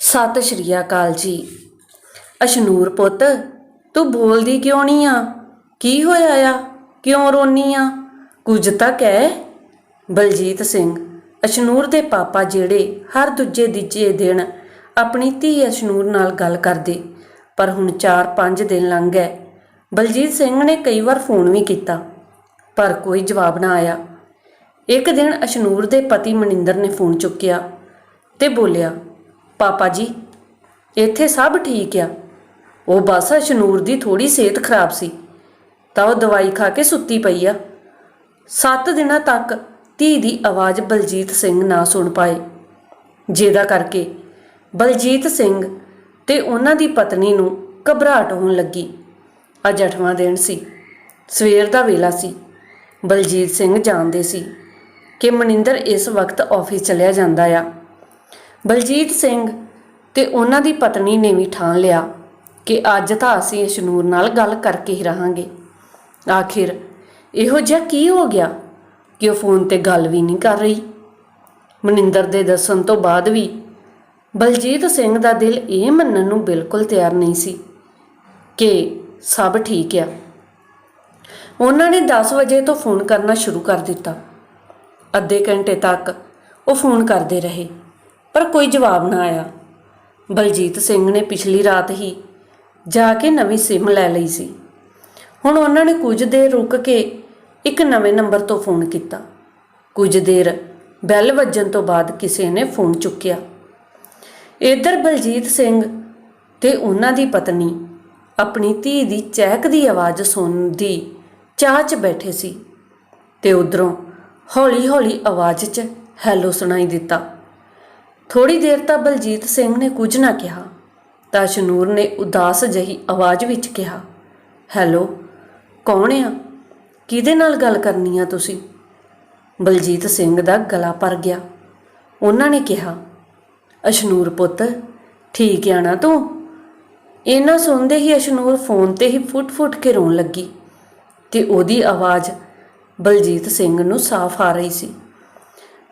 ਸਤਿ ਸ਼੍ਰੀ ਅਕਾਲ ਜੀ। ਅਸ਼ਨੂਰ ਪੁੱਤ, ਤੂੰ ਬੋਲਦੀ ਕਿਉਂ ਨਹੀਂ ਆ? ਕੀ ਹੋਇਆ ਆ? ਕਿਉਂ ਰੋਨੀ ਆ? ਕੁਝ ਤਾਂ ਕਹਿ। ਬਲਜੀਤ ਸਿੰਘ, ਅਸ਼ਨੂਰ ਦੇ ਪਾਪਾ ਜਿਹੜੇ ਹਰ ਦੂਜੇ ਤੀਜੇ ਦਿਨ ਆਪਣੀ ਧੀ ਅਸ਼ਨੂਰ ਨਾਲ ਗੱਲ ਕਰਦੇ, ਪਰ ਹੁਣ 4-5 ਦਿਨ ਲੰਘ ਗਏ। ਬਲਜੀਤ ਸਿੰਘ ਨੇ ਕਈ ਵਾਰ ਫੋਨ ਵੀ ਕੀਤਾ, ਪਰ ਕੋਈ ਜਵਾਬ ਨਾ ਆਇਆ। ਇੱਕ ਦਿਨ ਅਸ਼ਨੂਰ ਦੇ ਪਤੀ ਮਨਿੰਦਰ ਨੇ ਫੋਨ ਚੁੱਕਿਆ ਤੇ ਬੋਲਿਆ ਪਾਪਾ ਜੀ, ਇੱਥੇ ਸਭ ਠੀਕ ਆ। ਉਹ ਬਸ ਸ਼ਨੂਰ ਦੀ ਥੋੜੀ ਸਿਹਤ ਖਰਾਬ ਸੀ, ਤਾਂ ਉਹ ਦਵਾਈ ਖਾ ਕੇ ਸੁੱਤੀ ਪਈ ਆ। ਸੱਤ ਦਿਨਾਂ ਤੱਕ ਧੀ ਦੀ ਆਵਾਜ਼ ਬਲਜੀਤ ਸਿੰਘ ਨਾ ਸੁਣ ਪਾਏ, ਜਿਹਦਾ ਕਰਕੇ ਬਲਜੀਤ ਸਿੰਘ ਤੇ ਉਹਨਾਂ ਦੀ ਪਤਨੀ ਨੂੰ ਘਬਰਾਹਟ ਹੋਣ ਲੱਗੀ। ਅੱਜ ਅੱਠਵਾਂ ਦਿਨ ਸੀ, ਸਵੇਰ ਦਾ ਵੇਲਾ ਸੀ, ਬਲਜੀਤ ਸਿੰਘ ਜਾਣਦੇ ਸੀ ਕਿ ਮਨਿੰਦਰ ਇਸ ਵਕਤ ਆਫਿਸ ਚਲਿਆ ਜਾਂਦਾ ਆ। ਬਲਜੀਤ ਸਿੰਘ ਤੇ ਉਹਨਾਂ ਦੀ ਪਤਨੀ ਨੇ ਵੀ ਠਾਣ ਲਿਆ ਕਿ ਅੱਜ ਤਾਂ ਅਸੀਂ ਇਸ਼ਨੂਰ ਨਾਲ ਗੱਲ ਕਰਕੇ ਹੀ ਰਹਾਂਗੇ। ਆਖਿਰ ਇਹੋ ਜਿਹਾ ਕੀ ਹੋ ਗਿਆ ਕਿ ਉਹ ਫੋਨ ਤੇ ਗੱਲ ਵੀ ਨਹੀਂ ਕਰ ਰਹੀ? ਮਨਿੰਦਰ ਦੇ ਦੱਸਣ ਤੋਂ ਬਾਅਦ ਵੀ ਬਲਜੀਤ ਸਿੰਘ ਦਾ ਦਿਲ ਇਹ ਮੰਨਣ ਨੂੰ ਬਿਲਕੁਲ ਤਿਆਰ ਨਹੀਂ ਸੀ ਕਿ ਸਭ ਠੀਕ ਆ। ਉਹਨਾਂ ਨੇ 10 ਵਜੇ ਤੋਂ ਫੋਨ ਕਰਨਾ ਸ਼ੁਰੂ ਕਰ ਦਿੱਤਾ। ਅੱਧੇ ਘੰਟੇ ਤੱਕ ਉਹ ਫੋਨ ਕਰਦੇ ਰਹੇ। ਪਰ ਕੋਈ ਜਵਾਬ ਨਾ ਆਇਆ। ਬਲਜੀਤ ਸਿੰਘ ਨੇ ਪਿਛਲੀ ਰਾਤ ਹੀ ਜਾ ਕੇ ਨਵੀਂ ਸਿਮ ਲੈ ਲਈ ਸੀ। ਹੁਣ ਉਹਨਾਂ ਨੇ ਕੁਝ ਦੇਰ ਰੁਕ ਕੇ ਇੱਕ ਨਵੇਂ ਨੰਬਰ ਤੋਂ ਫੋਨ ਕੀਤਾ। ਕੁਝ ਦੇਰ ਬੈਲ ਵੱਜਣ ਤੋਂ ਬਾਅਦ ਕਿਸੇ ਨੇ ਫੋਨ ਚੁੱਕਿਆ। ਇੱਧਰ ਬਲਜੀਤ ਸਿੰਘ ਤੇ ਉਹਨਾਂ ਦੀ ਪਤਨੀ ਆਪਣੀ ਧੀ ਦੀ ਚਹਿਕ ਦੀ ਆਵਾਜ਼ ਸੁਣਨ ਦੀ ਚਾਹ 'ਚ ਬੈਠੇ ਸੀ ਤੇ ਉਧਰੋਂ ਹੌਲੀ-ਹੌਲੀ ਆਵਾਜ਼ 'ਚ ਹੈਲੋ ਸੁਣਾਈ ਦਿੱਤਾ। ਥੋੜੀ ਦੇਰ ਤਾਂ ਬਲਜੀਤ ਸਿੰਘ ਨੇ ਕੁਝ ਨਾ ਕਿਹਾ, ਤਾਂ ਸ਼ਨੂਰ ਨੇ ਉਦਾਸ ਜਹੀ ਆਵਾਜ਼ ਵਿੱਚ ਕਿਹਾ, ਹੈਲੋ, ਕੌਣ ਆ? ਕਿਹਦੇ ਨਾਲ ਗੱਲ ਕਰਨੀ ਆ ਤੁਸੀਂ? ਬਲਜੀਤ ਸਿੰਘ ਦਾ ਗਲਾ ਭਰ ਗਿਆ। ਉਹਨਾਂ ਨੇ ਕਿਹਾ, ਅਸ਼ਨੂਰ ਪੁੱਤ, ਠੀਕ ਆ ਨਾ ਤੂੰ? ਇਹਨਾਂ ਸੁਣਦੇ ਹੀ ਅਸ਼ਨੂਰ ਫੋਨ ਤੇ ਹੀ ਫੁੱਟ-ਫੁੱਟ ਕੇ ਰੋਣ ਲੱਗੀ ਤੇ ਉਹਦੀ ਆਵਾਜ਼ ਬਲਜੀਤ ਸਿੰਘ ਨੂੰ ਸਾਫ਼ ਆ ਰਹੀ ਸੀ।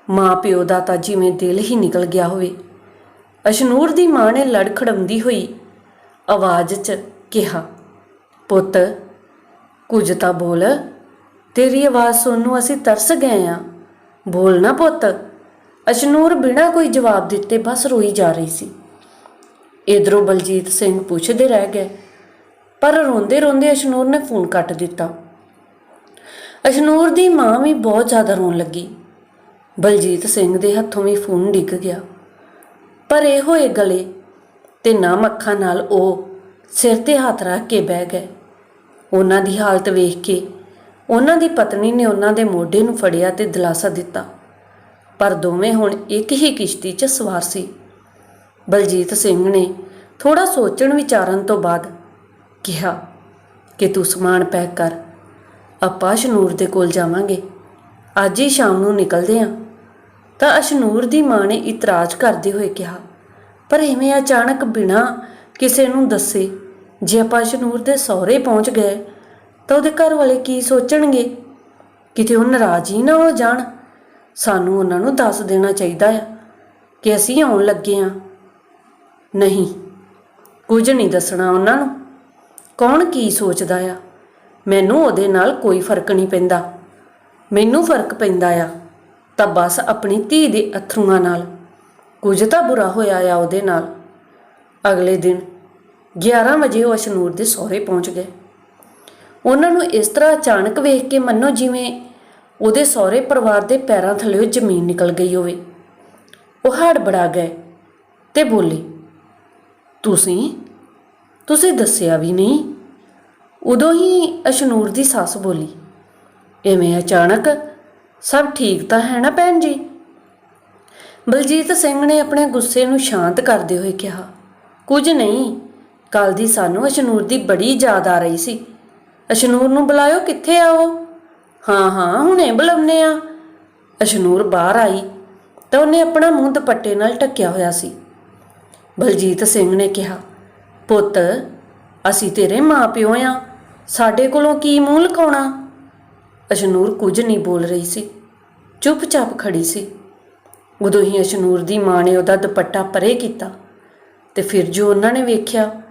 ਮਾਂ ਪਿਓ ਦਾ ਤਾਂ ਜਿਵੇਂ ਦਿਲ ਹੀ ਨਿਕਲ ਗਿਆ ਹੋਵੇ। ਅਸ਼ਨੂਰ ਦੀ ਮਾਂ ਨੇ ਲੜਖੜਾਉਂਦੀ ਹੋਈ ਆਵਾਜ਼ 'ਚ ਕਿਹਾ, ਪੁੱਤ, ਕੁਝ ਤਾਂ ਬੋਲ। ਤੇਰੀ ਆਵਾਜ਼ ਸੁਣ ਨੂੰ ਅਸੀਂ ਤਰਸ ਗਏ ਆ। ਬੋਲ ਨਾ ਪੁੱਤ। ਅਸ਼ਨੂਰ ਬਿਨਾਂ ਕੋਈ ਜਵਾਬ ਦਿੱਤੇ ਬਸ ਰੋਈ ਜਾ ਰਹੀ ਸੀ। ਇਧਰੋਂ ਬਲਜੀਤ ਸਿੰਘ ਪੁੱਛਦੇ ਰਹਿ ਗਏ, ਪਰ ਰੋਂਦੇ ਰੋਂਦੇ ਅਸ਼ਨੂਰ ਨੇ ਫੋਨ ਕੱਟ ਦਿੱਤਾ। ਅਸ਼ਨੂਰ ਦੀ ਮਾਂ ਵੀ ਬਹੁਤ ਜ਼ਿਆਦਾ ਰੋਣ ਲੱਗੀ। ਬਲਜੀਤ ਸਿੰਘ ਦੇ ਹੱਥੋਂ ਵੀ ਫੋਨ ਡਿੱਗ ਗਿਆ। ਪਰ ਇਹ ਹੋਏ ਗਲੇ ਤੇ ਨਾ ਅੱਖਾਂ ਨਾਲ ਉਹ ਸਿਰ ਤੇ ਹੱਥ ਰੱਖ ਕੇ ਬਹਿ ਗਏ। ਉਹਨਾਂ ਦੀ ਹਾਲਤ ਵੇਖ ਕੇ ਉਹਨਾਂ ਦੀ ਪਤਨੀ ਨੇ ਉਹਨਾਂ ਦੇ ਮੋਢੇ ਨੂੰ ਫੜਿਆ ਤੇ ਦਿਲਾਸਾ ਦਿੱਤਾ। ਪਰ ਦੋਵੇਂ ਹੁਣ ਇੱਕ ਹੀ ਕਿਸ਼ਤੀ 'ਚ ਸਵਾਰ ਸੀ। ਬਲਜੀਤ ਸਿੰਘ ਨੇ ਥੋੜਾ ਸੋਚਣ ਵਿਚਾਰਨ ਤੋਂ ਬਾਅਦ ਕਿਹਾ, ਕਿ ਤੂੰ ਸਮਾਨ ਪੈਕ ਕਰ, ਆਪਾਂ ਸ਼ਨੂਰ ਦੇ ਕੋਲ ਜਾਵਾਂਗੇ। ਅੱਜ ਹੀ ਸ਼ਾਮ ਨੂੰ ਨਿਕਲਦੇ ਆਂ। ਤਾਂ ਅਸ਼ਨੂਰ ਦੀ ਮਾਂ ਨੇ ਇਤਰਾਜ਼ ਕਰਦੇ ਹੋਏ ਕਿਹਾ, ਪਰ ਐਵੇਂ ਅਚਾਨਕ ਬਿਨਾ ਕਿਸੇ ਨੂੰ ਦੱਸੇ, ਜੇ ਆਪਾਂ ਅਸ਼ਨੂਰ ਦੇ ਸਹੁਰੇ ਪਹੁੰਚ ਗਏ, ਤਾਂ ਉਹਦੇ ਘਰ ਵਾਲੇ ਕੀ ਸੋਚਣਗੇ? ਕਿਤੇ ਉਹ ਨਾਰਾਜ਼ ਹੀ ਨਾ ਹੋ ਜਾਣ। ਸਾਨੂੰ ਉਹਨਾਂ ਨੂੰ ਦੱਸ ਦੇਣਾ ਚਾਹੀਦਾ ਆ ਕਿ ਅਸੀਂ ਆਉਣ ਲੱਗੇ ਆਂ ਨਹੀਂ, ਕੁਝ ਨਹੀਂ ਦੱਸਣਾ ਉਹਨਾਂ ਨੂੰ। ਕੌਣ ਕੀ ਸੋਚਦਾ ਆ? ਮੈਨੂੰ ਉਹਦੇ ਨਾਲ ਕੋਈ ਫ਼ਰਕ ਨਹੀਂ ਪੈਂਦਾ। ਮੈਨੂੰ ਫ਼ਰਕ ਪੈਂਦਾ ਆ। ਤਾਂ ਬਸ ਆਪਣੀ ਧੀ ਦੇ ਅਥਰੂਆਂ ਨਾਲ। ਕੁਝ ਤਾਂ ਬੁਰਾ ਹੋਇਆ ਆ ਉਹਦੇ ਨਾਲ। ਅਗਲੇ ਦਿਨ 11 ਵਜੇ ਉਹ ਅਸ਼ਨੂਰ ਦੇ ਸਹੁਰੇ ਪਹੁੰਚ ਗਏ। ਉਹਨਾਂ ਨੂੰ ਇਸ ਤਰ੍ਹਾਂ ਅਚਾਨਕ ਵੇਖ ਕੇ ਮੰਨੋ ਜਿਵੇਂ ਉਹਦੇ ਸਹੁਰੇ ਪਰਿਵਾਰ ਦੇ ਪੈਰਾਂ ਥੱਲੇੋਂ ਜ਼ਮੀਨ ਨਿਕਲ ਗਈ ਹੋਵੇ। ਉਹ ਹੜਬੜਾ ਗਏ ਤੇ ਬੋਲੇ, ਤੁਸੀਂ? ਤੁਸੀਂ ਦੱਸਿਆ ਵੀ ਨਹੀਂ? ਉਦੋਂ ਹੀ ਅਸ਼ਨੂਰ ਦੀ ਸੱਸ ਬੋਲੀ, ਐਵੇਂ ਅਚਾਨਕ ਸਭ ਠੀਕ ਤਾਂ ਹੈ ਨਾ ਭੈਣ ਜੀ? ਬਲਜੀਤ ਸਿੰਘ ਨੇ ਆਪਣੇ ਗੁੱਸੇ ਨੂੰ ਸ਼ਾਂਤ ਕਰਦੇ ਹੋਏ ਕਿਹਾ, ਕੁਝ ਨਹੀਂ ਕੱਲ ਦੀ ਸਾਨੂੰ ਅਸ਼ਨੂਰ ਦੀ ਬੜੀ ਯਾਦ ਆ ਰਹੀ ਸੀ। ਅਸ਼ਨੂਰ ਨੂੰ ਬੁਲਾਇਓ, ਕਿੱਥੇ ਆ ਉਹ? ਹਾਂ ਹਾਂ, ਹੁਣੇ ਬੁਲਾਉਨੇ ਆ ਅਸ਼ਨੂਰ ਬਾਹਰ ਆਈ ਤਾਂ ਉਹਨੇ ਆਪਣਾ ਮੂੰਹ ਦੁਪੱਟੇ ਨਾਲ ਢੱਕਿਆ ਹੋਇਆ ਸੀ। ਬਲਜੀਤ ਸਿੰਘ ਨੇ ਕਿਹਾ, ਪੁੱਤ, ਅਸੀਂ ਤੇਰੇ ਮਾਪਿਓ ਆ ਸਾਡੇ ਕੋਲੋਂ ਕੀ ਮੂੰਹ ਲਕਾਉਣਾ? ਅਸ਼ਨੂਰ ਕੁਝ ਨਹੀਂ ਬੋਲ ਰਹੀ ਸੀ। ਚੁੱਪਚਾਪ ਖੜੀ ਸੀ। ਉਦੋਂ ਹੀ ਅਸ਼ਨੂਰ ਦੀ ਮਾਂ ਨੇ ਉਹਦਾ ਦੁਪੱਟਾ ਪਰੇ ਕੀਤਾ ਤੇ ਫਿਰ ਜੋ ਉਹਨਾਂ ਨੇ ਵੇਖਿਆ,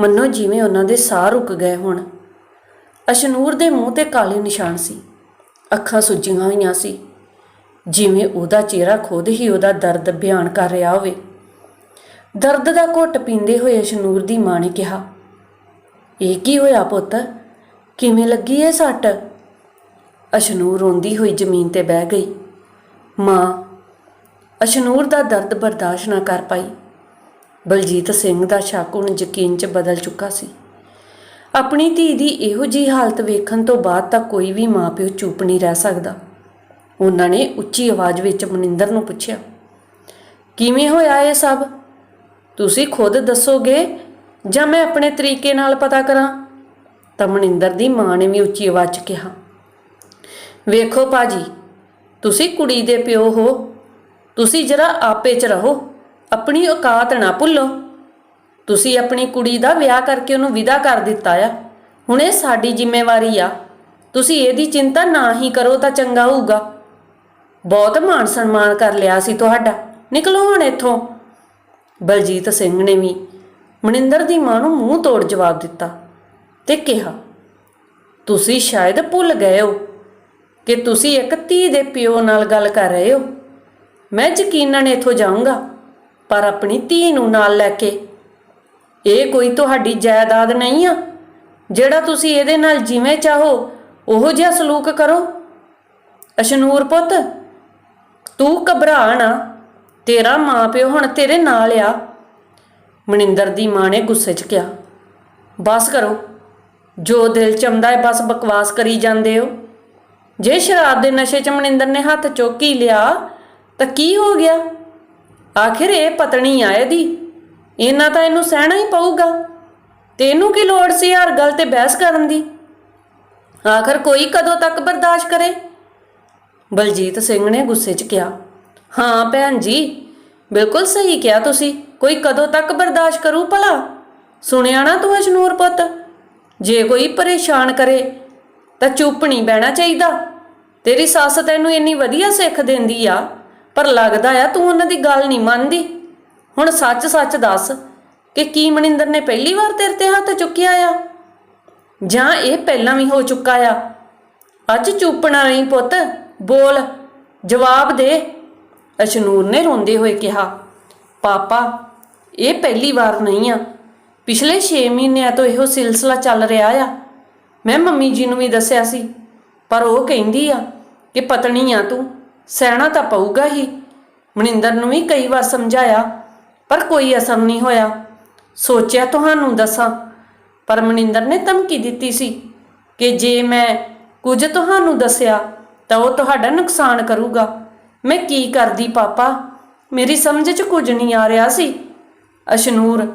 ਮੰਨੋ ਜਿਵੇਂ ਉਹਨਾਂ ਦੇ ਸਾਹ ਰੁਕ ਗਏ ਹੋਣ। ਅਸ਼ਨੂਰ ਦੇ ਮੂੰਹ ਤੇ ਕਾਲੇ ਨਿਸ਼ਾਨ ਸੀ। ਅੱਖਾਂ ਸੁੱਜੀਆਂ ਹੋਈਆਂ ਸੀ। ਜਿਵੇਂ ਉਹਦਾ ਚਿਹਰਾ ਖੁਦ ਹੀ ਉਹਦਾ ਦਰਦ ਬਿਆਨ ਕਰ ਰਿਹਾ ਹੋਵੇ। ਦਰਦ ਦਾ ਘੁੱਟ ਪੀਂਦੇ ਹੋਏ ਅਸ਼ਨੂਰ ਦੀ ਮਾਂ ਨੇ ਕਿਹਾ, ਇਹ ਕੀ ਹੋਇਆ ਪੁੱਤ? ਕਿਵੇਂ ਲੱਗੀ ਇਹ ਸੱਟ? ਅਸ਼ਨੂਰ ਰੋਂਦੀ ਹੋਈ ਜ਼ਮੀਨ ਤੇ ਬਹਿ ਗਈ। ਮਾਂ, ਅਸ਼ਨੂਰ ਦਾ ਦਰਦ ਬਰਦਾਸ਼ਤ ਨਾ ਕਰ ਪਾਈ। ਬਲਜੀਤ ਸਿੰਘ ਦਾ ਸ਼ੱਕ ਹੁਣ ਯਕੀਨ 'ਚ ਬਦਲ ਚੁੱਕਾ ਸੀ। ਆਪਣੀ ਧੀ ਦੀ ਇਹੋ ਜੀ ਹਾਲਤ ਵੇਖਣ ਤੋਂ ਬਾਅਦ ਤਾਂ ਕੋਈ ਵੀ ਮਾਪਿਓ ਚੁੱਪ ਨਹੀਂ ਰਹਿ ਸਕਦਾ। ਉਹਨਾਂ ਨੇ ਉੱਚੀ ਆਵਾਜ਼ ਵਿੱਚ ਮਨਿੰਦਰ ਨੂੰ ਪੁੱਛਿਆ, ਕਿਵੇਂ ਹੋਇਆ ਇਹ ਸਭ? ਤੁਸੀਂ ਖੁਦ ਦੱਸੋਗੇ? ਜਾਂ ਮੈਂ ਆਪਣੇ ਤਰੀਕੇ ਨਾਲ ਪਤਾ ਕਰਾਂ? ਤਾਂ ਮਨਿੰਦਰ ਦੀ ਮਾਂ ਨੇ ਵੀ ਉੱਚੀ ਆਵਾਜ਼ 'ਚ ਕਿਹਾ ਵੇਖੋ ਪਾਜੀ ਤੁਸੀਂ ਕੁੜੀ ਦੇ ਪਿਓ ਹੋ। ਤੁਸੀਂ ਜਰਾ ਆਪੇ 'ਚ ਰਹੋ, ਆਪਣੀ ਔਕਾਤ ਨਾ ਭੁੱਲੋ। ਤੁਸੀਂ ਆਪਣੀ ਕੁੜੀ ਦਾ ਵਿਆਹ ਕਰਕੇ ਉਹਨੂੰ ਵਿਦਾ ਕਰ ਦਿੱਤਾ ਆ। ਹੁਣ ਇਹ ਸਾਡੀ ਜ਼ਿੰਮੇਵਾਰੀ ਆ। ਤੁਸੀਂ ਇਹਦੀ ਚਿੰਤਾ ਨਾ ਹੀ ਕਰੋ ਤਾਂ ਚੰਗਾ ਹੋਊਗਾ। ਬਹੁਤ ਮਾਣ ਸਨਮਾਨ ਕਰ ਲਿਆ ਸੀ ਤੁਹਾਡਾ। ਨਿਕਲੋ ਹੁਣ ਇੱਥੋਂ। ਬਲਜੀਤ ਸਿੰਘ ਨੇ ਵੀ ਮਨਿੰਦਰ ਦੀ ਮਾਂ ਨੂੰ ਮੂੰਹ ਤੋੜ ਜਵਾਬ ਦਿੱਤਾ ਤੇ ਕਿਹਾ, ਤੁਸੀਂ ਸ਼ਾਇਦ ਭੁੱਲ ਗਏ ਹੋ। ਕਿ ਤੁਸੀਂ ਇੱਕ ਧੀ ਦੇ ਪਿਓ ਨਾਲ ਗੱਲ ਕਰ ਰਹੇ ਹੋ? ਮੈਂ ਯਕੀਨਨ ਇੱਥੋਂ ਜਾਊਂਗਾ, ਪਰ ਆਪਣੀ ਧੀ ਨੂੰ ਨਾਲ ਲੈ ਕੇ। ਇਹ ਕੋਈ ਤੁਹਾਡੀ ਜਾਇਦਾਦ ਨਹੀਂ ਆ, ਜਿਹੜਾ ਤੁਸੀਂ ਇਹਦੇ ਨਾਲ ਜਿਵੇਂ ਚਾਹੋ, ਉਹੋ ਜਿਹਾ ਸਲੂਕ ਕਰੋ। ਅਸ਼ਨੂਰ ਪੁੱਤ, ਤੂੰ ਘਬਰਾ ਨਾ, ਤੇਰਾ ਮਾਪਿਓ ਹੁਣ ਤੇਰੇ ਨਾਲ ਆ। ਮਨਿੰਦਰ ਦੀ ਮਾਂ ਨੇ ਗੁੱਸੇ 'ਚ ਕਿਹਾ, ਬਸ ਕਰੋ, ਜੋ ਦਿਲ ਚ ਹੈ ਬਸ ਬਕਵਾਸ ਕਰੀ ਜਾਂਦੇ ਹੋ। ਜੇ ਸ਼ਰਾਬ ਦੇ ਨਸ਼ੇ 'ਚ ਮਨਿੰਦਰ ਨੇ ਹੱਥ ਚੁੱਕ ਲਿਆ, ਤਾਂ ਕੀ ਹੋ ਗਿਆ? ਆਖਿਰ ਇਹ ਪਤਣੀ ਆ ਇਹਦੀ। ਇਹਨਾਂ ਤਾਂ ਇਹਨੂੰ ਸਹਿਣਾ ਹੀ ਪਊਗਾ। ਤੇ ਇਹਨੂੰ ਕੀ ਲੋੜ ਸੀ ਹਰ ਗੱਲ ਤੇ ਬਹਿਸ ਕਰਨ ਦੀ? ਆਖਰ ਕੋਈ ਕਦੋਂ ਤੱਕ ਬਰਦਾਸ਼ਤ ਕਰੇ? ਬਲਜੀਤ ਸਿੰਘ ਨੇ ਗੁੱਸੇ 'ਚ ਕਿਹਾ, ਹਾਂ ਭੈਣ ਜੀ, ਬਿਲਕੁਲ ਸਹੀ ਕਿਹਾ ਤੁਸੀਂ। ਕੋਈ ਕਦੋਂ ਤੱਕ ਬਰਦਾਸ਼ਤ ਕਰੂ ਭਲਾ? ਸੁਣਿਆ ਨਾ ਤੂੰ ਅਜਨੂਰ ਪੁੱਤ। ਜੇ ਕੋਈ ਪਰੇਸ਼ਾਨ ਕਰੇ ਤਾਂ ਚੁੱਪ ਨਹੀਂ ਬਹਿਣਾ ਚਾਹੀਦਾ। ਤੇਰੀ ਸੱਸ ਤੈਨੂੰ ਇੰਨੀ ਵਧੀਆ ਸਿੱਖ ਦਿੰਦੀ ਆ, ਪਰ ਲੱਗਦਾ ਆ ਤੂੰ ਉਹਨਾਂ ਦੀ ਗੱਲ ਨਹੀਂ ਮੰਨਦੀ। ਹੁਣ ਸੱਚ-ਸੱਚ ਦੱਸ ਕਿ ਕੀ ਮਨਿੰਦਰ ਨੇ ਪਹਿਲੀ ਵਾਰ ਤੇਰੇ ਤੇ ਹੱਥ ਚੁੱਕਿਆ ਆ? ਜਾਂ ਇਹ ਪਹਿਲਾਂ ਵੀ ਹੋ ਚੁੱਕਾ ਆ? ਅੱਜ ਚੁੱਪ ਨਾ ਰਹੀ ਪੁੱਤ, ਬੋਲ, ਜਵਾਬ ਦੇ। ਅਸ਼ਨੂਰ ਨੇ ਰੋਂਦੇ ਹੋਏ ਕਿਹਾ, ਪਾਪਾ, ਇਹ ਪਹਿਲੀ ਵਾਰ ਨਹੀਂ ਆ। ਪਿਛਲੇ 6 ਮਹੀਨਿਆਂ ਤੋਂ ਇਹੋ ਸਿਲਸਿਲਾ ਚੱਲ ਰਿਹਾ ਆ। ਮੈਂ ਮੰਮੀ ਜੀ ਨੂੰ ਵੀ ਦੱਸਿਆ ਸੀ, ਪਰ ਉਹ ਕਹਿੰਦੀ ਆ ਕਿ ਪਤਨੀ ਆ ਤੂੰ, ਸਹਿਣਾ ਤਾਂ ਪਊਗਾ ਹੀ। ਮਨਿੰਦਰ ਨੂੰ ਵੀ ਕਈ ਵਾਰ ਸਮਝਾਇਆ, ਪਰ ਕੋਈ ਅਸਰ ਨਹੀਂ ਹੋਇਆ। ਸੋਚਿਆ ਤੁਹਾਨੂੰ ਦੱਸਾਂ, ਪਰ ਮਨਿੰਦਰ ਨੇ ਧਮਕੀ ਦਿੱਤੀ ਸੀ ਕਿ ਜੇ ਮੈਂ ਕੁਝ ਤੁਹਾਨੂੰ ਦੱਸਿਆ, ਤਾਂ ਉਹ ਤੁਹਾਡਾ ਨੁਕਸਾਨ ਕਰੂਗਾ। ਮੈਂ ਕੀ ਕਰਦੀ ਪਾਪਾ? ਮੇਰੀ ਸਮਝ 'ਚ ਕੁਝ ਨਹੀਂ ਆ ਰਿਹਾ ਸੀ। ਅਸ਼ਨੂਰ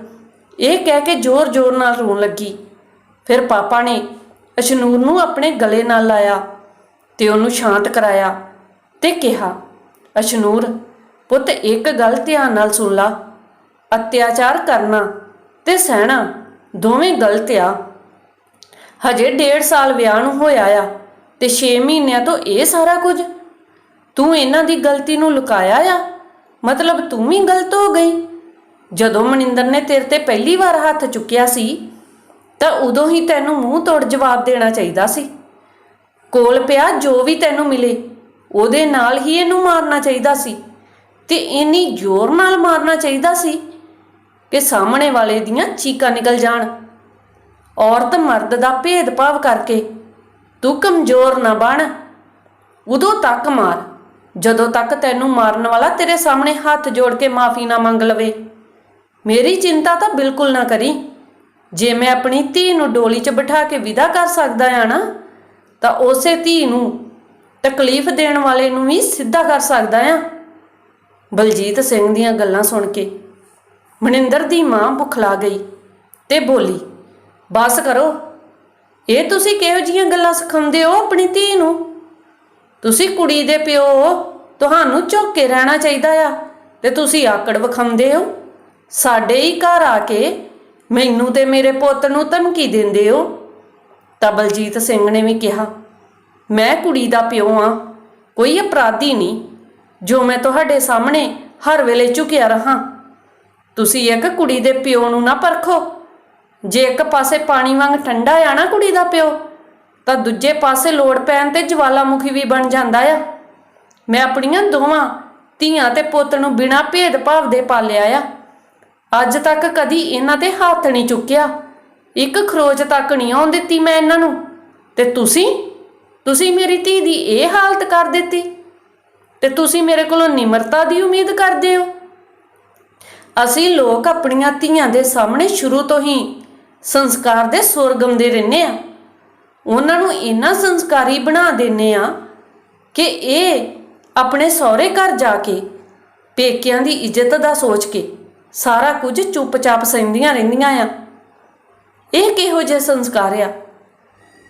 ਇਹ ਕਹਿ ਕੇ ਜ਼ੋਰ-ਜ਼ੋਰ ਨਾਲ ਰੋਣ ਲੱਗੀ। ਫਿਰ ਪਾਪਾ ਨੇ ਅਸ਼ਨੂਰ ਨੂੰ ਆਪਣੇ ਗਲੇ ਨਾਲ ਲਾਇਆ ਤੇ ਉਹਨੂੰ ਸ਼ਾਂਤ ਕਰਾਇਆ ਤੇ ਕਿਹਾ, ਅਸ਼ਨੂਰ, ਪੁੱਤ ਇੱਕ ਗੱਲ ਧਿਆਨ ਨਾਲ ਸੁਣ ਲਾ। ਅਤਿਆਚਾਰ ਕਰਨਾ ਤੇ ਸਹਿਣਾ ਦੋਵੇਂ ਗਲਤ ਆ। ਹਜੇ ਡੇਢ ਸਾਲ ਵਿਆਹ ਨੂੰ ਹੋਇਆ ਆ ਤੇ 6 ਮਹੀਨਿਆਂ ਤੋਂ ਇਹ ਸਾਰਾ ਕੁਝ। ਤੂੰ ਇਹਨਾਂ ਦੀ ਗਲਤੀ ਨੂੰ ਲੁਕਾਇਆ ਆ? ਮਤਲਬ ਤੂੰ ਵੀ ਗਲਤ ਹੋ ਗਈ? ਜਦੋਂ ਮਨਿੰਦਰ ਨੇ ਤੇਰੇ ਤੇ ਪਹਿਲੀ ਵਾਰ ਹੱਥ ਚੁੱਕਿਆ ਸੀ ਤਾਂ ਉਦੋਂ ਹੀ ਤੈਨੂੰ ਮੂੰਹ ਤੋੜ ਜਵਾਬ ਦੇਣਾ ਚਾਹੀਦਾ ਸੀ। ਕੋਲ ਪਿਆ ਜੋ ਵੀ ਤੈਨੂੰ ਮਿਲੇ, ਉਹਦੇ ਨਾਲ ਹੀ ਇਹਨੂੰ ਮਾਰਨਾ ਚਾਹੀਦਾ ਸੀ। ਤੇ ਇੰਨੀ ਜ਼ੋਰ ਨਾਲ ਮਾਰਨਾ ਚਾਹੀਦਾ ਸੀ ਕਿ ਸਾਹਮਣੇ ਵਾਲੇ ਦੀਆਂ ਚੀਕਾਂ ਨਿਕਲ ਜਾਣ। ਔਰਤ ਮਰਦ ਦਾ ਭੇਦਭਾਵ ਕਰਕੇ ਤੂੰ ਕਮਜ਼ੋਰ ਨਾ ਬਣ। ਉਦੋਂ ਤੱਕ ਮਾਰ, ਜਦੋਂ ਤੱਕ ਤੈਨੂੰ ਮਾਰਨ ਵਾਲਾ ਤੇਰੇ ਸਾਹਮਣੇ ਹੱਥ ਜੋੜ ਕੇ ਮਾਫੀ ਨਾ ਮੰਗ ਲਵੇ। ਮੇਰੀ ਚਿੰਤਾ ਤਾਂ ਬਿਲਕੁਲ ਨਾ ਕਰੀ। ਜੇ ਮੈਂ ਆਪਣੀ ਧੀ ਨੂੰ ਡੋਲੀ 'ਚ ਬਿਠਾ ਕੇ ਵਿਦਾ ਕਰ ਸਕਦਾ ਆ ਨਾ, ਤਾਂ ਉਸੇ ਧੀ ਨੂੰ ਤਕਲੀਫ ਦੇਣ ਵਾਲੇ ਨੂੰ ਵੀ ਸਿੱਧਾ ਕਰ ਸਕਦਾ ਆ ਬਲਜੀਤ ਸਿੰਘ ਦੀਆਂ ਗੱਲਾਂ ਸੁਣ ਕੇ ਮਨਿੰਦਰ ਦੀ ਮਾਂ ਬੁਖਲਾ ਗਈ ਤੇ ਬੋਲੀ, ਬਸ ਕਰੋ, ਇਹ ਤੁਸੀਂ ਕਿਹੋ ਜੀਆਂ ਗੱਲਾਂ ਸਿਖਾਉਂਦੇ ਹੋ ਆਪਣੀ ਧੀ ਨੂੰ? ਤੁਸੀਂ ਕੁੜੀ ਦੇ ਪਿਓ ਹੋ, ਤੁਹਾਨੂੰ ਝੁੱਕ ਕੇ ਰਹਿਣਾ ਚਾਹੀਦਾ ਆ ਤੇ ਤੁਸੀਂ ਆਕੜ ਵਿਖਾਉਂਦੇ ਹੋ। ਸਾਡੇ ਹੀ ਘਰ ਆ ਕੇ ਮੈਨੂੰ ਤੇ ਮੇਰੇ ਪੁੱਤ ਨੂੰ ਧਮਕੀ ਦਿੰਦੇ ਹੋ? ਤਾਂ ਬਲਜੀਤ ਸਿੰਘ ਨੇ ਵੀ ਕਿਹਾ, ਮੈਂ ਕੁੜੀ ਦਾ ਪਿਓ ਆ ਕੋਈ ਅਪਰਾਧੀ ਨਹੀਂ। ਜੋ ਮੈਂ ਤੁਹਾਡੇ ਸਾਹਮਣੇ ਹਰ ਵੇਲੇ ਝੁਕਿਆ ਰਹਾ, ਤੁਸੀਂ ਇੱਕ ਕੁੜੀ ਦੇ ਪਿਓ ਨੂੰ ਨਾ ਪਰਖੋ। ਜੇ ਇੱਕ ਪਾਸੇ ਪਾਣੀ ਵਾਂਗ ਠੰਡਾ ਆ ਨਾ ਕੁੜੀ ਦਾ ਪਿਓ, ਤਾਂ ਦੂਜੇ ਪਾਸੇ ਲੋੜ ਪੈਣ ਤੇ ਜਵਾਲਾਮੁਖੀ ਵੀ ਬਣ ਜਾਂਦਾ ਆ। ਮੈਂ ਆਪਣੀਆਂ ਦੋਵਾਂ ਧੀਆਂ ਤੇ ਪੁੱਤ ਨੂੰ ਬਿਨਾਂ ਭੇਦਭਾਵ ਦੇ ਪਾਲਿਆ ਆ। ਅੱਜ ਤੱਕ ਕਦੀ ਇਹਨਾਂ ਤੇ ਹੱਥ ਨਹੀਂ ਚੁੱਕਿਆ। ਇੱਕ ਖਰੋਚ ਤੱਕ ਨਹੀਂ ਆਉਣ ਦਿੱਤੀ ਮੈਂ ਇਹਨਾਂ ਨੂੰ। ਤੇ ਤੁਸੀਂ? ਤੁਸੀਂ ਮੇਰੀ ਧੀ ਦੀ ਇਹ ਹਾਲਤ ਕਰ ਦਿੱਤੀ। ਤੇ ਤੁਸੀਂ ਮੇਰੇ ਕੋਲੋਂ ਨਿਮਰਤਾ ਦੀ ਉਮੀਦ ਕਰਦੇ ਹੋ? ਅਸੀਂ ਲੋਕ ਆਪਣੀਆਂ ਧੀਆਂ ਦੇ ਸਾਹਮਣੇ ਸ਼ੁਰੂ ਤੋਂ ਹੀ ਸੰਸਕਾਰ ਦੇ ਸੁਰਗਮ ਦੇ ਰਹਿੰਦੇ ਆ ਉਹਨਾਂ ਨੂੰ ਇੰਨਾ ਸੰਸਕਾਰੀ ਬਣਾ ਦਿੰਨੇ ਆ ਕਿ ਇਹ ਆਪਣੇ ਸਹੁਰੇ ਘਰ ਜਾ ਕੇ ਪੇਕਿਆਂ ਦੀ ਇੱਜ਼ਤ ਦਾ ਸੋਚ ਕੇ ਸਾਰਾ ਕੁਝ ਚੁੱਪਚਾਪ ਸਹਿੰਦੀਆਂ ਰਹਿੰਦੀਆਂ ਆ। ਇਹ ਕਿਹੋ ਜਿਹੇ ਸੰਸਕਾਰ ਆ?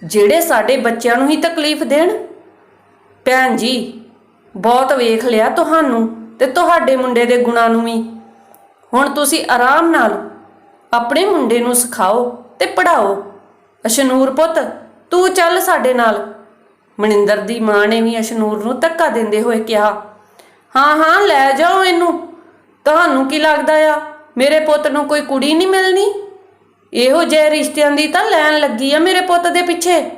ਜਿਹੜੇ ਸਾਡੇ ਬੱਚਿਆਂ ਨੂੰ ਹੀ ਤਕਲੀਫ ਦੇਣ? ਭੈਣ ਜੀ, ਬਹੁਤ ਵੇਖ ਲਿਆ ਤੁਹਾਨੂੰ ਤੇ ਤੁਹਾਡੇ ਮੁੰਡੇ ਦੇ ਗੁਣਾਂ ਨੂੰ ਵੀ। ਹੁਣ ਤੁਸੀਂ ਆਰਾਮ ਨਾਲ ਆਪਣੇ ਮੁੰਡੇ ਨੂੰ ਸਿਖਾਓ ਤੇ ਪੜਾਓ ਅਸ਼ਨੂਰ ਪੁੱਤ, ਤੂੰ ਚੱਲ ਸਾਡੇ ਨਾਲ। ਮਨਿੰਦਰ ਦੀ ਮਾਂ ਨੇ ਵੀ ਅਸ਼ਨੂਰ ਨੂੰ ਧੱਕਾ ਦਿੰਦੇ ਹੋਏ ਕਿਹਾ, ਹਾਂ ਹਾਂ, ਲੈ ਜਾਓ ਇਹਨੂੰ। ਤੁਹਾਨੂੰ ਕੀ ਲੱਗਦਾ ਆ? ਮੇਰੇ ਪੁੱਤ ਨੂੰ ਕੋਈ ਕੁੜੀ ਨਹੀਂ ਮਿਲਣੀ? ਇਹੋ ਜਿਹੇ ਰਿਸ਼ਤਿਆਂ ਦੀ ਤਾਂ ਲੈਣ ਲੱਗੀ ਆ ਮੇਰੇ ਪੁੱਤ ਦੇ ਪਿੱਛੇ।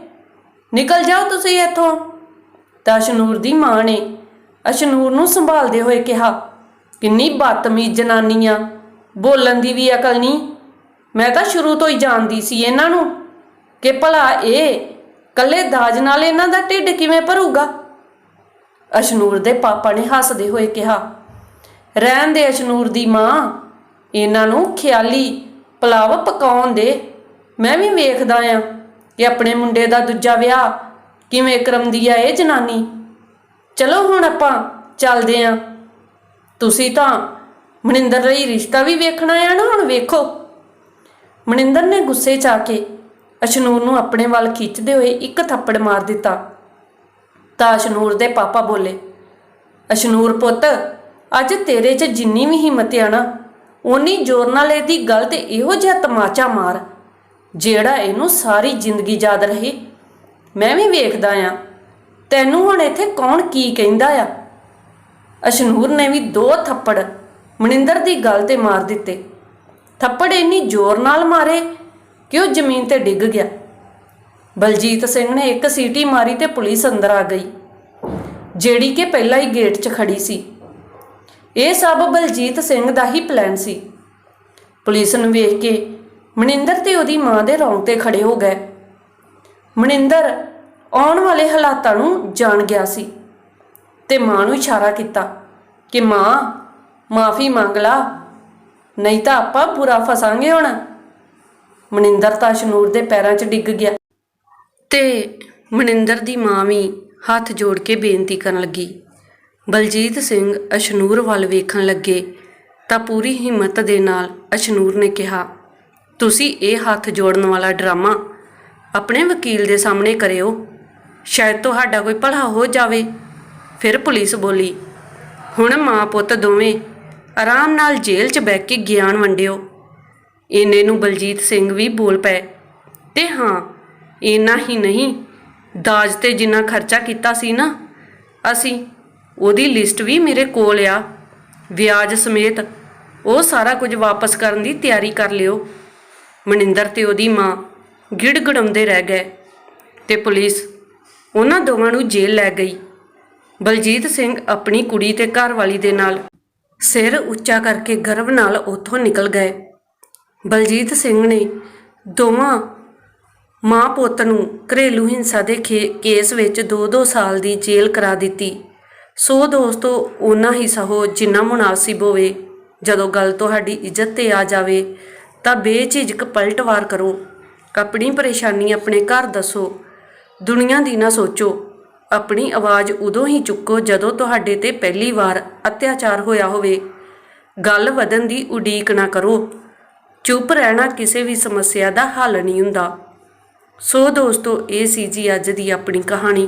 ਨਿਕਲ ਜਾਓ ਤੁਸੀਂ ਇੱਥੋਂ। ਤਾਂ ਅਸ਼ਨੂਰ ਦੀ ਮਾਂ ਨੇ ਅਸ਼ਨੂਰ ਨੂੰ ਸੰਭਾਲਦੇ ਹੋਏ ਕਿਹਾ, ਕਿੰਨੀ ਬਦਤਮੀਜ਼ ਜਨਾਨੀ ਆ। ਬੋਲਣ ਦੀ ਵੀ ਅਕਲ ਨਹੀਂ। ਮੈਂ ਤਾਂ ਸ਼ੁਰੂ ਤੋਂ ਹੀ ਜਾਣਦੀ ਸੀ ਇਹਨਾਂ ਨੂੰ ਕਿ ਭਲਾ ਇਹ ਕੱਲੇ ਦਾਜ ਨਾਲ ਇਹਨਾਂ ਦਾ ਢਿੱਡ ਕਿਵੇਂ ਭਰੂਗਾ? ਅਸ਼ਨੂਰ ਦੇ ਪਾਪਾ ਨੇ ਹੱਸਦੇ ਹੋਏ ਕਿਹਾ ਰਹਿਣ ਦੇ ਅਸ਼ਨੂਰ ਦੀ ਮਾਂ। ਇਹਨਾਂ ਨੂੰ ਖਿਆਲੀ ਪਲਾਵ ਪਕਾਉਣ ਦੇ। ਮੈਂ ਵੀ ਵੇਖਦਾ ਆ ਕਿ ਆਪਣੇ ਮੁੰਡੇ ਦਾ ਦੂਜਾ ਵਿਆਹ ਕਿਵੇਂ ਕਰਮਦੀ ਆ ਇਹ ਜਨਾਨੀ। ਚਲੋ ਹੁਣ ਆਪਾਂ ਚੱਲਦੇ ਆਂ। ਤੁਸੀਂ ਤਾਂ ਮਨਿੰਦਰ ਲਈ ਰਿਸ਼ਤਾ ਵੀ ਵੇਖਣਾ ਆ ਨਾ ਹੁਣ ਵੇਖੋ। ਮਨਿੰਦਰ ਨੇ ਗੁੱਸੇ 'ਚ ਆ ਕੇ ਅਸ਼ਨੂਰ ਨੂੰ ਆਪਣੇ ਵੱਲ ਖਿੱਚਦੇ ਹੋਏ ਇੱਕ ਥੱਪੜ ਮਾਰ ਦਿੱਤਾ। ਤਾਂ ਅਸ਼ਨੂਰ ਦੇ ਪਾਪਾ ਬੋਲੇ, ਅਸ਼ਨੂਰ ਪੁੱਤ ਅੱਜ ਤੇਰੇ 'ਚ ਜਿੰਨੀ ਵੀ ਹਿੰਮਤ ਆ ਨਾ ਉਨੀ ਜ਼ੋਰ ਨਾਲ ਇਹਦੀ ਗੱਲ ਤੇ ਇਹੋ ਜਿਹਾ ਤਮਾਚਾ ਮਾਰ, ਜਿਹੜਾ ਇਹਨੂੰ ਸਾਰੀ ਜ਼ਿੰਦਗੀ ਯਾਦ ਰਹੇ। ਮੈਂ ਵੀ ਵੇਖਦਾ ਆ, ਤੈਨੂੰ ਹੁਣ ਇੱਥੇ ਕੌਣ ਕੀ ਕਹਿੰਦਾ ਆ? ਅਸ਼ਨੂਰ ਨੇ ਵੀ ਦੋ ਥੱਪੜ ਮਨਿੰਦਰ ਦੀ ਗੱਲ ਤੇ ਮਾਰ ਦਿੱਤੇ। ਥੱਪੜ ਇੰਨੀ ਜ਼ੋਰ ਨਾਲ ਮਾਰੇ ਕਿ ਉਹ ਜ਼ਮੀਨ ਤੇ ਡਿੱਗ ਗਿਆ। ਬਲਜੀਤ ਸਿੰਘ ਨੇ ਇੱਕ ਸੀਟੀ ਮਾਰੀ ਤੇ ਪੁਲਿਸ ਅੰਦਰ ਆ ਗਈ, ਜਿਹੜੀ ਕਿ ਪਹਿਲਾਂ ਹੀ ਗੇਟ 'ਚ ਖੜੀ ਸੀ। ਇਹ ਸਭ ਬਲਜੀਤ ਸਿੰਘ ਦਾ ਹੀ ਪਲਾਨ ਸੀ। ਪੁਲਿਸ ਨੂੰ ਵੇਖ ਕੇ ਮਨਿੰਦਰ ਤੇ ਉਹਦੀ ਮਾਂ ਦੇ ਰੌਂਗਟੇ ਖੜੇ ਹੋ ਗਏ। ਮਨਿੰਦਰ ਆਉਣ ਵਾਲੇ ਹਾਲਾਤਾਂ ਨੂੰ ਜਾਣ ਗਿਆ ਸੀ ਤੇ ਮਾਂ ਨੂੰ ਇਸ਼ਾਰਾ ਕੀਤਾ ਕਿ ਮਾਂ, ਮਾਫੀ ਮੰਗ ਲਾ, ਨਹੀਂ ਤਾਂ ਆਪਾਂ ਬੁਰਾ ਫਸਾਂਗੇ ਹੁਣ। ਮਨਿੰਦਰ ਤਾਂ ਸ਼ਨੂਰ ਦੇ ਪੈਰਾਂ 'ਚ ਡਿੱਗ ਗਿਆ ਤੇ ਮਨਿੰਦਰ ਦੀ ਮਾਂ ਵੀ ਹੱਥ ਜੋੜ ਕੇ ਬੇਨਤੀ ਕਰਨ ਲੱਗੀ। ਬਲਜੀਤ ਸਿੰਘ ਅਸ਼ਨੂਰ ਵੱਲ ਵੇਖਣ ਲੱਗੇ, ਤਾਂ ਪੂਰੀ ਹਿੰਮਤ ਦੇ ਨਾਲ ਅਸ਼ਨੂਰ ਨੇ ਕਿਹਾ, ਤੁਸੀਂ ਇਹ ਹੱਥ ਜੋੜਨ ਵਾਲਾ ਡਰਾਮਾ ਆਪਣੇ ਵਕੀਲ ਦੇ ਸਾਹਮਣੇ ਕਰਿਓ। ਸ਼ਾਇਦ ਤੁਹਾਡਾ ਕੋਈ ਭਲਾ ਹੋ ਜਾਵੇ। ਫਿਰ ਪੁਲਿਸ ਬੋਲੀ, ਹੁਣ ਮਾਂ ਪੁੱਤ ਦੋਵੇਂ ਆਰਾਮ ਨਾਲ ਜੇਲ੍ਹ 'ਚ ਬੈਠ ਕੇ ਗਿਆਨ ਵੰਡਿਓ। ਇੰਨੇ ਨੂੰ ਬਲਜੀਤ ਸਿੰਘ ਵੀ ਬੋਲ ਪਏ ਤੇ ਹਾਂ, ਇੰਨਾ ਹੀ ਨਹੀਂ, ਦਾਜ ਤੇ ਜਿੰਨਾ ਖਰਚਾ ਕੀਤਾ ਸੀ ਨਾ, ਅਸੀਂ ਉਹਦੀ ਲਿਸਟ ਵੀ ਮੇਰੇ ਕੋਲ ਆ। ਵਿਆਜ ਸਮੇਤ ਉਹ ਸਾਰਾ ਕੁਝ ਵਾਪਸ ਕਰਨ ਦੀ ਤਿਆਰੀ ਕਰ ਲਿਓ। ਮਨਿੰਦਰ ਤੇ ਉਹਦੀ ਮਾਂ ਗਿੜਗੜਾਉਂਦੇ ਰਹਿ ਗਏ ਤੇ ਪੁਲਿਸ ਉਹਨਾਂ ਦੋਵਾਂ ਨੂੰ ਜੇਲ੍ਹ ਲੈ ਗਈ। ਬਲਜੀਤ ਸਿੰਘ ਆਪਣੀ ਕੁੜੀ ਤੇ ਘਰਵਾਲੀ ਦੇ ਨਾਲ ਸਿਰ ਉੱਚਾ ਕਰਕੇ ਗਰਵ ਨਾਲ ਉੱਥੋਂ ਨਿਕਲ ਗਏ। ਬਲਜੀਤ ਸਿੰਘ ਨੇ ਦੋਵਾਂ ਮਾਂ ਪੁੱਤ ਨੂੰ ਘਰੇਲੂ ਹਿੰਸਾ ਦੇ ਖੇ- ਕੇਸ ਵਿੱਚ 2-2 ਸਾਲ ਦੀ ਜੇਲ੍ਹ ਕਰਾ ਦਿੱਤੀ। ਸੋ ਦੋਸਤੋ, ਓਨਾ ਹੀ ਸਹੋ ਜਿੰਨਾ ਮੁਨਾਸਿਬ ਹੋਵੇ, ਜਦੋਂ ਗੱਲ ਤੁਹਾਡੀ ਇੱਜ਼ਤ ਤੇ ਆ ਜਾਵੇ, ਤਾਂ ਬੇਝਿਜਕ ਪਲਟਵਾਰ ਕਰੋ। ਆਪਣੀ ਪਰੇਸ਼ਾਨੀ ਆਪਣੇ ਘਰ ਦੱਸੋ। ਦੁਨੀਆ ਦੀ ਨਾ ਸੋਚੋ। ਆਪਣੀ ਆਵਾਜ਼ ਉਦੋਂ ਹੀ ਚੁੱਕੋ ਜਦੋਂ ਤੁਹਾਡੇ ਤੇ ਪਹਿਲੀ ਵਾਰ ਅਤਿਆਚਾਰ ਹੋਇਆ ਹੋਵੇ। ਗੱਲ ਵਧਣ ਦੀ ਉਡੀਕ ਨਾ ਕਰੋ। ਚੁੱਪ ਰਹਿਣਾ ਕਿਸੇ ਵੀ ਸਮੱਸਿਆ ਦਾ ਹੱਲ ਨਹੀਂ ਹੁੰਦਾ। ਸੋ ਦੋਸਤੋ, ਇਹ ਸੀ ਜੀ ਅੱਜ ਦੀ ਆਪਣੀ ਕਹਾਣੀ।